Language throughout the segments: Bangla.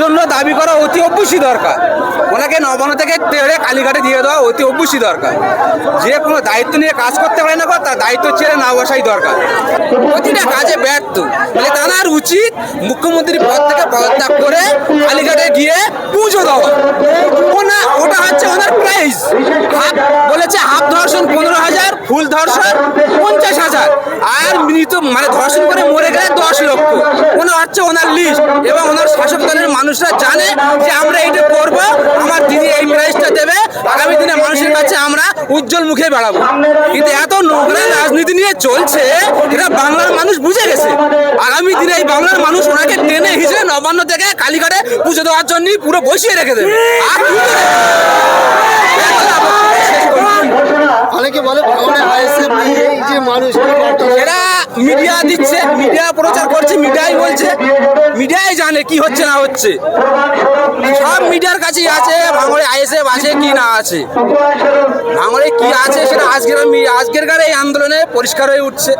জন্য দাবি করা অতি অবশ্যই দরকার। ওনাকে নবান্ন থেকে তেড়ে কালীঘাটে দিয়ে দেওয়া অতি অবশ্যই দরকার। যে কোনো দায়িত্ব নিয়ে কাজ করতে পারে না তার দায়িত্ব ছেড়ে না বসাই দরকার। প্রতিটা কাজে ব্যর্থ। মানে তার উচিত মুখ্যমন্ত্রী পদ থেকে পদত্যাগ করে কালীঘাটে গিয়ে পুজো দেওয়া ওনা ওটা হচ্ছে ওনার প্রাইস হাফ বলেছে হাফ ধর্ষণ পনেরো হাজার ফুল ধর্ষণ, পঞ্চাশ হাজার। আর মৃত মানে ধর্ষণ করে মরে গেলে দশ লক্ষ। ওনার হচ্ছে ওনার লিস্ট এবং ওনার শাসক দলের মানুষরা জানে যে আমরা এইটা করব, আমার দিদি এই প্রাইসটা দেবে, আগামী দিনে মানুষের কাছে আমরা উজ্জ্বল মুখে বেড়াবো। কিন্তু এত নোংরা রাজনীতি নিয়ে চলছে, এটা বাংলার মানুষ বুঝে গেছে। আগামী দিনে এই বাংলার মানুষ ওনাকে টেনে হিসেবে নবান্ন থেকে কালীঘাটে পুজো দেওয়ার জন্যই পুরো বসিয়ে রেখে দেবে। আর। অনেকে বলে আইএসএফ এই যে মানুষ মিডিয়া দিচ্ছে মিডিয়া প্রচার করছে মিডিয়াই বলছে মিডিয়াই জানে কি হচ্ছে না হচ্ছে। সব মিডিয়ার কাছেই আছে ভাঙড়ে আইএসএফ আছে কি না আছে। ভাঙড়ে কি আছে সেটা আজকের মি- আজকেরকার এই আন্দোলনে পরিষ্কার হয়ে উঠছে।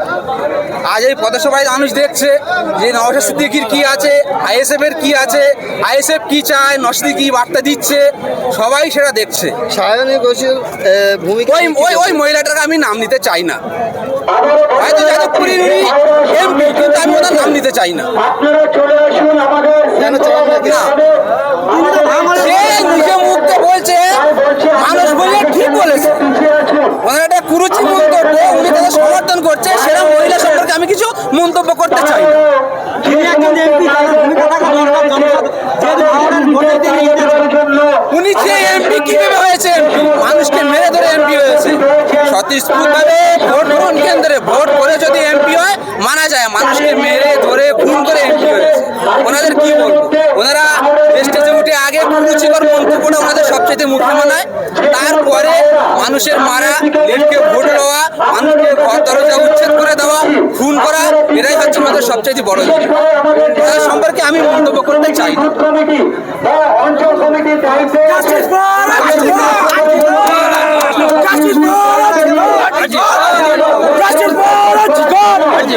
আজ এই পথসভায় মানুষ দেখছে যে নওশাদ সিদ্দিকির কি আছে আইএসএফ এর কি আছে আইএসএফ কি চায় নসদি কি বার্তা দিচ্ছে সবাই সেটা দেখছে। সায়নী ঘোষের ভূমিকা ওই ওই ওই মহিলাটাকে আমি নাম নিতে চাই না। হয়তো যাদবপুরীর উনি এমপি কিন্তু আমি ওনার নাম নিতে চাই না। কেন না না সে নিজে মুখতে বলছে মানুষ বললে ঠিক বলেছে। ওনার একটা কুরুচি মন্তব্য উনি তাদের সমর্থন করছে সেরা মহিলা সম্পর্কে আমি কিছু মন্তব্য করতে চাই উনি যে এমপি কীভাবে হয়েছে মানুষকে মেরে ধরে এমপি হয়েছে। স্বতঃস্ফূর্তভাবে ভোট গ্রহণ কেন্দ্রে ভোট করে যদি এমপি হয় মানা যায়। মানুষকে মেরে ধরে খুন করে এমপি হয়েছে ওনাদের কি বলব? ওনারা স্টেজে উঠে আগে কুরুচিকর মন্তব্যটা ওনাদের সবচেয়ে মুখে মানায়। তারপরে মানুষের মারা লিডকে ভোট লওয়া মানুষকে ঘর দরজা উচ্ছেদ করে দেওয়া খুন করা এটাই হচ্ছে আমাদের সবচেয়ে বড় জিনিস তাদের সম্পর্কে আমি মন্তব্য করতে চাই অঞ্চল দায়িত্বে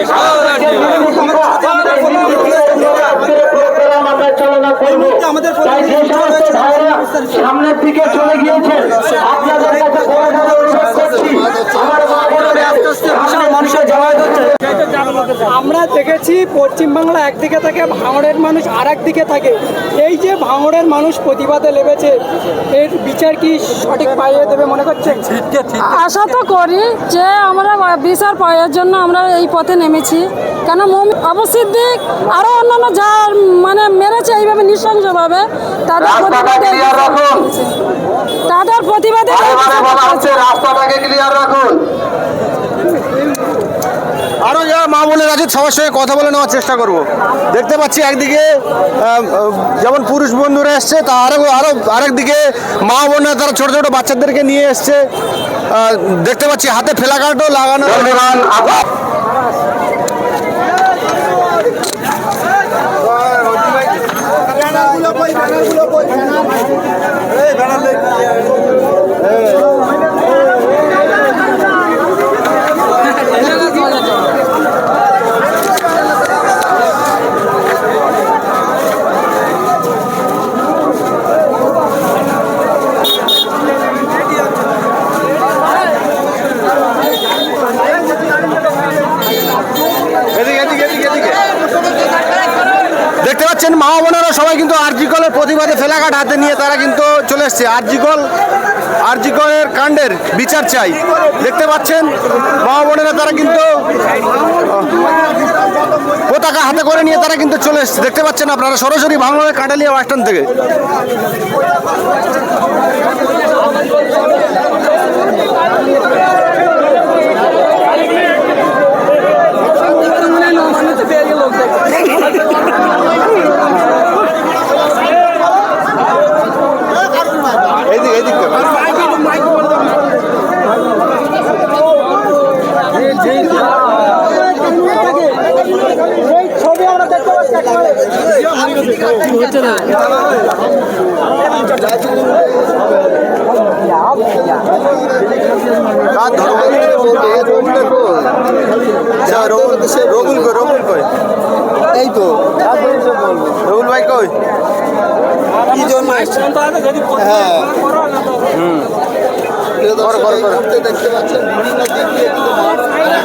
সারা রাজ্যে আমরা দেখেছি পশ্চিমবাংলা একদিকে থাকে ভাঙড়ের মানুষ আর একদিকে থাকে। এই যে ভাঙড়ের মানুষ প্রতিবাদে লেগেছে এর বিচার কি সঠিক পাইয়ে দেবে মনে করছেন? আশা তো করি যে আমরা বিচার পাওয়ার জন্য আমরা এই পথে নেমেছি। কেন মমি আবু সিদ্দিক আরও অন্যান্য যা মানে মেরেছে এইভাবে নৃশংসভাবে তাদের প্রতিবাদে। তাদের প্রতিবাদে। রাস্তাটাকে ক্লিয়ার রাখুন। আরও যারা মা বোনের আছে সবার সঙ্গে কথা বলে নেওয়ার চেষ্টা করব দেখতে পাচ্ছি একদিকে যেমন পুরুষ বন্ধুরা এসছে তা আরও আরও আরেকদিকে মা বোনেরা তারা ছোটো ছোটো বাচ্চাদেরকে নিয়ে এসছে দেখতে পাচ্ছি হাতে ফেলা কার্ডও লাগানো এদিকে এদিকে এদিকে এদিকে দেখতে পাচ্ছেন মা বোনেরা সবাই কিন্তু আরজিকলের প্রতিবাদে ফেলাঘাট হাতে নিয়ে তারা কিন্তু চলে এসছে। আরজিকল আরজিকলের কাণ্ডের বিচার চাই। দেখতে পাচ্ছেন মা বোনেরা তারা কিন্তু, পতাকা হাতে করে নিয়ে তারা কিন্তু চলে এসছে। দেখতে পাচ্ছেন আপনারা, সরাসরি ভাঙনের কাঁটালিয়া বাস থেকে। কার ধরো রবুল কই রবুল কই এই তো। রুল ভাই কই? কি জন্য? হ্যাঁ। মানুষ,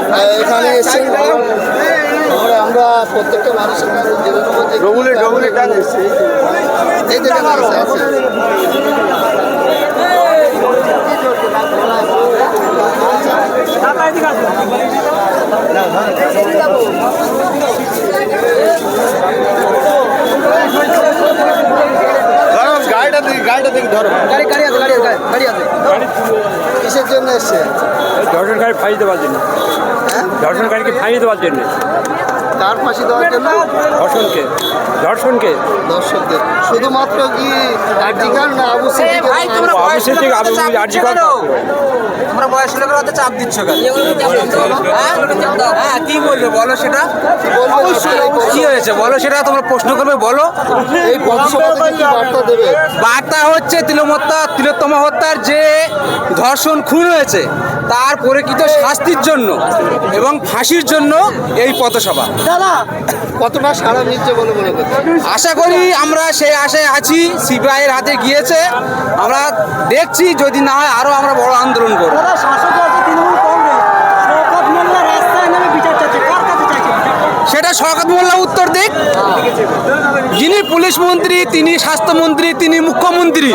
আহ, এখানে এসেছেন আমরা- প্রত্যেকটা মানুষের রবুলের রবুলের ডান এই দেখেন আছে আছে গাড়িটা দেখি গাড়িটা দেখি ধরো। গাড়ি গাড়ি আছে গাড়ি আছে গাড়ি আছে। কিসের জন্য এসছে? ধর্ষণকারী ফাঁসি দেওয়ার জন্য ধর্ষণকারীকে ফাঁসি দেওয়ার জন্য কার ফাঁসি দেওয়ার জন্য? ধর্ষণকে ধর্ষণকে দর্শকদের। শুধুমাত্র কি আর্জিকার না আবু তোমরা আবু বয়স সিদ্দিক, আবু হাতে চাপ আরজি দিচ্ছ কর। কেন? তোমরা বয়স লোকের হাতে চাপ দিচ্ছ কেন? হ্যাঁ? হ্যাঁ কি বলবে বলো সেটা? কি হয়েছে? বলো সেটা তোমরা প্রশ্ন করবে বলো। এই বার্তা হচ্ছে তিলোমত্তা তিলোত্তমা হত্যার যে ধর্ষণ খুন হয়েছে তার পরিচিত শাস্তির জন্য এবং ফাঁসির জন্য এই পথসভা। কতটা সাড়া নিচ্ছে বলে মনে করছে আশা করি আমরা সেই আশায় আছি সিবিআইয়ের হাতে গিয়েছে। আমরা দেখছি যদি না হয় আরও আমরা বড় আন্দোলন করব। সেটা শওকত মোল্লা উত্তর দিক। যিনি পুলিশ মন্ত্রী তিনি স্বাস্থ্যমন্ত্রী তিনি মুখ্যমন্ত্রী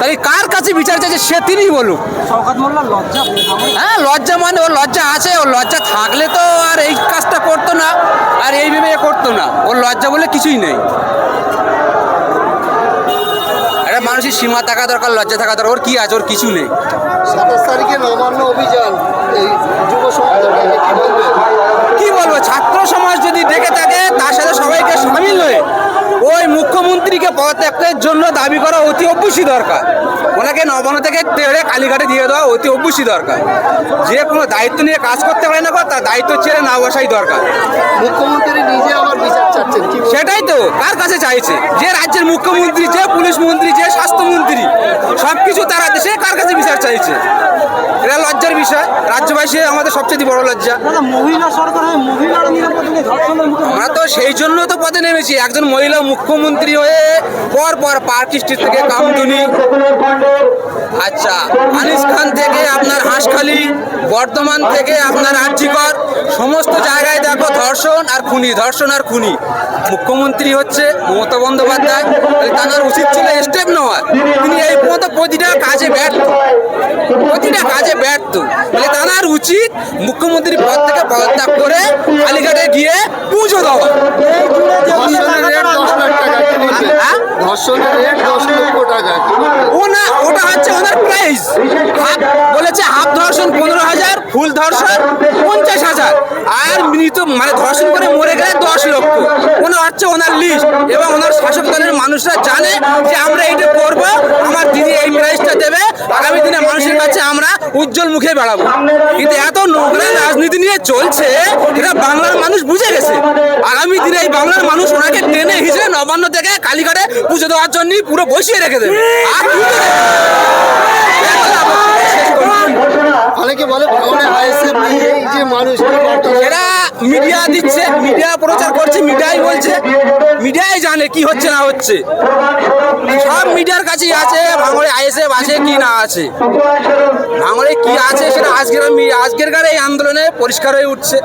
তাই কার কাছে বিচার চাইছে সে তিনিই বলুক। লজ্জা? হ্যাঁ লজ্জা মানে ওর লজ্জা আছে ওর লজ্জা থাকলে তো আর এই কাজটা করতো না আর এই ভেবে করতো না। ওর লজ্জা বলে কিছুই নেই। একটা মানুষের সীমা থাকা দরকার লজ্জা থাকা দরকার ওর কি আছে ওর কিছু নেই। সাতাশ তারিখে নবান্ন অভিযান এই যুব সমাজের কি কি বলব ছাত্র সমাজ যদি দেখে থাকে তার সাথে সবাইকে সামিল হয়ে ওই মুখ্যমন্ত্রীকে পদত্যাগের জন্য দাবি করা অতি অবশ্যই দরকার। ওনাকে নবান্ন থেকে তেড়ে কালীঘাটে দিয়ে দেওয়া অতি অবশ্যই দরকার। যে কোনো দায়িত্ব নিয়ে কাজ করতে পারে না তার দায়িত্ব ছেড়ে না বসাই দরকার। মুখ্যমন্ত্রী নিজে আবার বিচার চাচ্ছেন সেটাই তো কার কাছে চাইছে? যে রাজ্যের মুখ্যমন্ত্রী যে পুলিশ মন্ত্রী যে স্বাস্থ্যমন্ত্রী সব কিছু তারা দেশে কার কাছে বিচার চাইছে? এটা লজ্জার বিষয়। রাজ্যবাসী আমাদের সবচেয়ে বড় লজ্জা। মহিলা সরকার মুখে আমরা তো সেই জন্য তো পদে নেমেছি। একজন মহিলা মুখ্যমন্ত্রী হয়ে পর পর পার্ক স্ট্রিট থেকে কামদুনি আচ্ছা আনিস খান থেকে আপনার হাঁসখালি, বর্ধমান থেকে আপনার আর্জিকর। সমস্ত জায়গায় দেখো ধর্ষণ আর খুনি, ধর্ষণ আর খুনি। মুখ্যমন্ত্রী হচ্ছে মমতা বন্দ্যোপাধ্যায়। তার উচিত ছিল স্টেপ নেওয়ার। তিনি এই পর্যন্ত প্রতিটা কাজে ব্যর্থ। প্রতিটা কাজে ব্যর্থ। তাহলে তার উচিত মুখ্যমন্ত্রী পদ থেকে পদত্যাগ করে কালীঘাটে গিয়ে পুজো দেওয়া ধর্ষণের রেট দশ লাখ টাকা কি বলবে হ্যাঁ? ধর্ষণের রেট দশ লক্ষ টাকা। কি ও না ওটা হচ্ছে ওনার প্রাইস হাফ বলেছে হাফ ধর্ষণ পনেরো হাজার ফুল ধর্ষণ, পঞ্চাশ হাজার। আর মৃত মানে ধর্ষণ করে মরে গেলে দশ লক্ষ। ওনার হচ্ছে ওনার লিস্ট এবং ওনার শাসক দলের মানুষরা জানে যে আমরা এইটা করব, আমার দিদি এই প্রাইসটা দেবে, আগামী দিনে মানুষের কাছে আমরা উজ্জ্বল মুখে বেড়াবো। কিন্তু এত নোংরা রাজনীতি নিয়ে চলছে, এটা বাংলার মানুষ বুঝে গেছে। আগামী দিনে এই বাংলার মানুষ ওনাকে টেনে হিসেবে নবান্ন থেকে কালীঘাটে পুজো দেওয়ার জন্য পুরো বসিয়ে রেখে দেবে। আর? অনেকে বলে এই যে মানুষ? এরা মিডিয়া দিচ্ছে মিডিয়া প্রচার করছে মিডিয়াই বলছে মিডিয়াই জানে কি হচ্ছে না হচ্ছে কাছেই আছে ভাঙড়ে আইএসএফ আছে কি না আছে ভাঙড়ে কি আছে সেটা আজকের আজকের আজকেরকার এই আন্দোলনে পরিষ্কার হয়ে উঠছে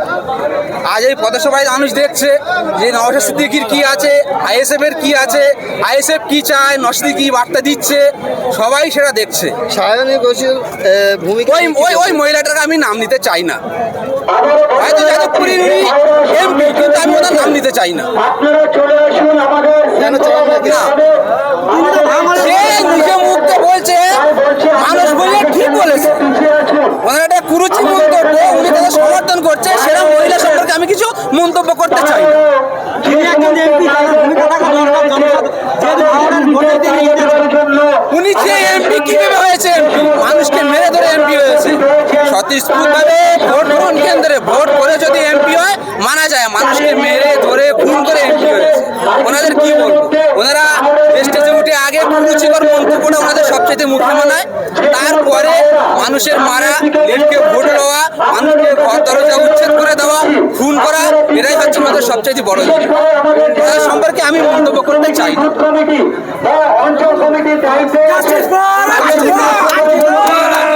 আজ এই পদসভায় মানুষ দেখছে যে নওশাদ সিদ্দিকির কি আছে আইএসএফ এর কি আছে আইএসএফ কি চায় নসদি কি বার্তা দিচ্ছে সবাই সেটা দেখছে সায়নী ঘোষের ভূমিকা ওই ওই ওই মহিলাটাকে আমি নাম নিতে চাই না হয়তো যাদবপুরি এমপি কিন্তু আমি নাম নিতে চাই না আপনারা চলে আসুন আমাদের কেন চান না সে নিজে মুখতে বলছে, মানুষ বললে ঠিক বলেছে। ওনার একটা কুরুচি মন্তব্য উনি তাদের সমর্থন করছে সেটা মহিলা সম্পর্কে আমি কিছু মন্তব্য করতে চাই। উনি যে এমপি কীভাবে হয়েছে, মানুষকে মেরে ধরে এমপি হয়েছে। স্বতঃস্ফূর্তভাবে ভোট গ্রহণ কেন্দ্রে ভোট করে যদি এমপি হয় মানা যায়। মানুষকে মেরে ধরে, খুন করে এমপি হয়েছে। ওনাদের কি বলব? ওনারা আগে কুরুচিকর মন্তব্যটা ওনাদের সবচেয়ে মুখে মানায়। তারপরে মানুষের মারা লিডকে ভোট নেওয়া মানুষকে ঘর দরজা উচ্ছেদ করে দেওয়া খুন করা এটাই হচ্ছে আমাদের সবচেয়ে বড় জিনিস তার সম্পর্কে আমি মন্তব্য করতে চাই। না।